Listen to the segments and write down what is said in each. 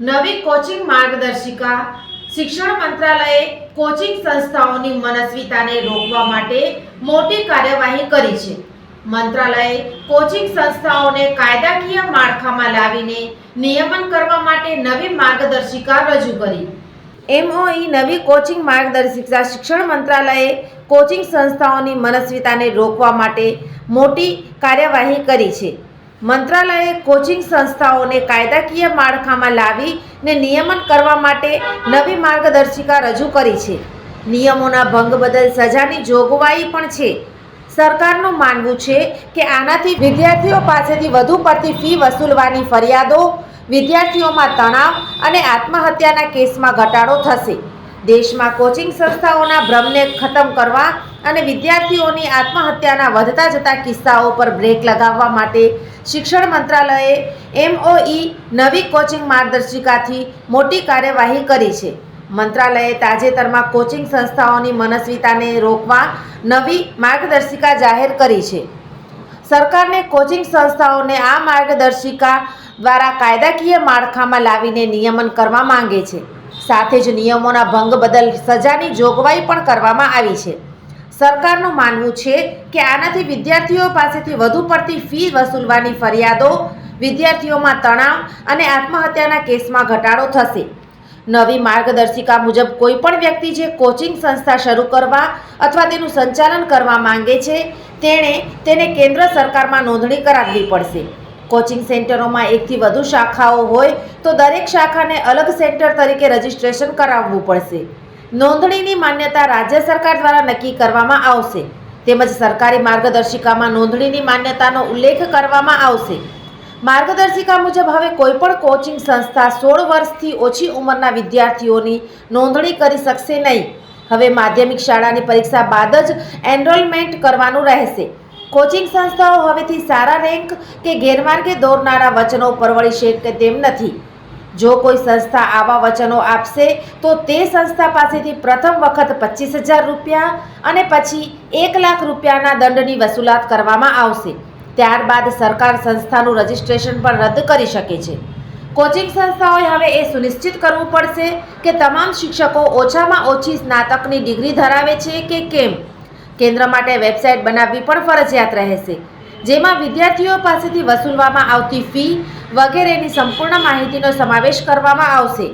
નવી કોચિંગ માર્ગદર્શિકા શિક્ષણ મંત્રાલયે કોચિંગ સંસ્થાઓની મનસ્વીતાને રોકવા માટે મોટી કાર્યવાહી કરી છે. મંત્રાલયે કોચિંગ સંસ્થાઓને કાયદાકીય માળખામાં લાવીને નિયમન કરવા માટે નવી માર્ગદર્શિકા રજૂ કરી. એમઓઈ નવી કોચિંગ માર્ગદર્શિકા શિક્ષણ મંત્રાલયે કોચિંગ સંસ્થાઓની મનસ્વીતાને રોકવા માટે મોટી કાર્યવાહી કરી છે. મંત્રાલયે કોચિંગ સંસ્થાઓને કાયદાકીય માળખામાં લાવીને નિયમન કરવા માટે નવી માર્ગદર્શિકા રજૂ કરી છે. નિયમોના ભંગ બદલ સજાની જોગવાઈ પણ છે. સરકારનું માનવું છે કે આનાથી વિદ્યાર્થીઓ પાસેથી વધુ પડતી ફી વસૂલવાની ફરિયાદો, વિદ્યાર્થીઓમાં તણાવ અને આત્મહત્યાના કેસમાં ઘટાડો થશે. દેશમાં કોચિંગ સંસ્થાઓના ભ્રમને ખતમ કરવા અને વિદ્યાર્થીઓની આત્મહત્યાના વધતા જતા કિસ્સાઓ પર બ્રેક લગાવવા માટે શિક્ષણ મંત્રાલયે એમઓઈ નવી કોચિંગ માર્ગદર્શિકાથી મોટી કાર્યવાહી કરી છે. મંત્રાલયે તાજેતરમાં કોચિંગ સંસ્થાઓની મનસ્વીતાને રોકવા નવી માર્ગદર્શિકા જાહેર કરી છે. સરકારને કોચિંગ સંસ્થાઓને આ માર્ગદર્શિકા દ્વારા કાયદાકીય માળખામાં લાવીને નિયમન કરવા માંગે છે. સાથે જ નિયમોના ભંગ બદલ સજાની જોગવાઈ પણ કરવામાં આવી છે. સરકારનું માનવું છે કે આનાથી વિદ્યાર્થીઓ પાસેથી વધુ પડતી ફી વસૂલવાની ફરિયાદો, વિદ્યાર્થીઓમાં તણાવ અને આત્મહત્યાના કેસમાં ઘટાડો થશે. નવી માર્ગદર્શિકા મુજબ કોઈ પણ વ્યક્તિ જે કોચિંગ સંસ્થા શરૂ કરવા અથવા તેનું સંચાલન કરવા માંગે છે, તેણે તેને કેન્દ્ર સરકારમાં નોંધણી કરાવવી પડશે. કોચિંગ સેન્ટરોમાં એકથી વધુ શાખાઓ હોય તો દરેક શાખાને અલગ સેન્ટર તરીકે રજિસ્ટ્રેશન કરાવવું પડશે. નોંધણીની માન્યતા રાજ્ય સરકાર દ્વારા નક્કી કરવામાં આવશે. તેમજ સરકારી માર્ગદર્શિકામાં નોંધણીની માન્યતાનો ઉલ્લેખ કરવામાં આવશે. માર્ગદર્શિકા મુજબ હવે કોઈપણ કોચિંગ સંસ્થા સોળ વર્ષથી ઓછી ઉંમરના વિદ્યાર્થીઓની નોંધણી કરી શકશે નહીં. હવે માધ્યમિક શાળાની પરીક્ષા બાદ જ એનરોલમેન્ટ કરવાનું રહેશે. કોચિંગ સંસ્થાઓ હવેથી સારા રેન્ક કે ગેરમાર્ગે દોરનારા વચનો પરવડી શકે તેમ નથી. જો કોઈ સંસ્થા આવા વચનો આપશે, તો તે સંસ્થા પાસેથી પ્રથમ વખત પચીસ હજાર રૂપિયા અને પછી એક લાખ રૂપિયાના દંડની વસૂલાત કરવામાં આવશે. ત્યારબાદ સરકાર સંસ્થાનું રજિસ્ટ્રેશન પણ રદ કરી શકે છે. કોચિંગ સંસ્થાઓએ હવે એ સુનિશ્ચિત કરવું પડશે કે તમામ શિક્ષકો ઓછામાં ઓછી સ્નાતકની ડિગ્રી ધરાવે છે કે કેમ? કેન્દ્ર માટે વેબસાઇટ બનાવવી પણ ફરજિયાત રહેશે. જેમાં વિદ્યાર્થીઓ પાસેથી વસૂલવામાં આવતી ફી વગેરેની સંપૂર્ણ માહિતીનો સમાવેશ કરવામાં આવશે.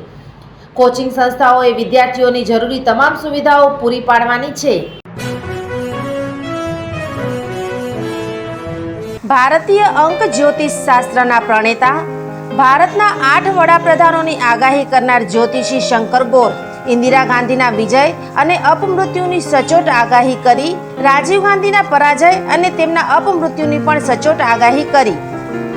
કોચિંગ સંસ્થાઓએ વિદ્યાર્થીઓની જરૂરી તમામ સુવિધાઓ પૂરી પાડવાની છે. ભારતીય અંક જ્યોતિષ શાસ્ત્રના પ્રણેતા, ભારતના આઠ વડાપ્રધાનોની આગાહી કરનાર જ્યોતિષી શંકર ગોર, ઇન્દિરા ગાંધીના વિજય અને અપમૃત્યુની સચોટ આગાહી કરી, રાજીવ ગાંધીના પરાજય અને તેમના અપમૃત્યુની પણ સચોટ આગાહી કરી.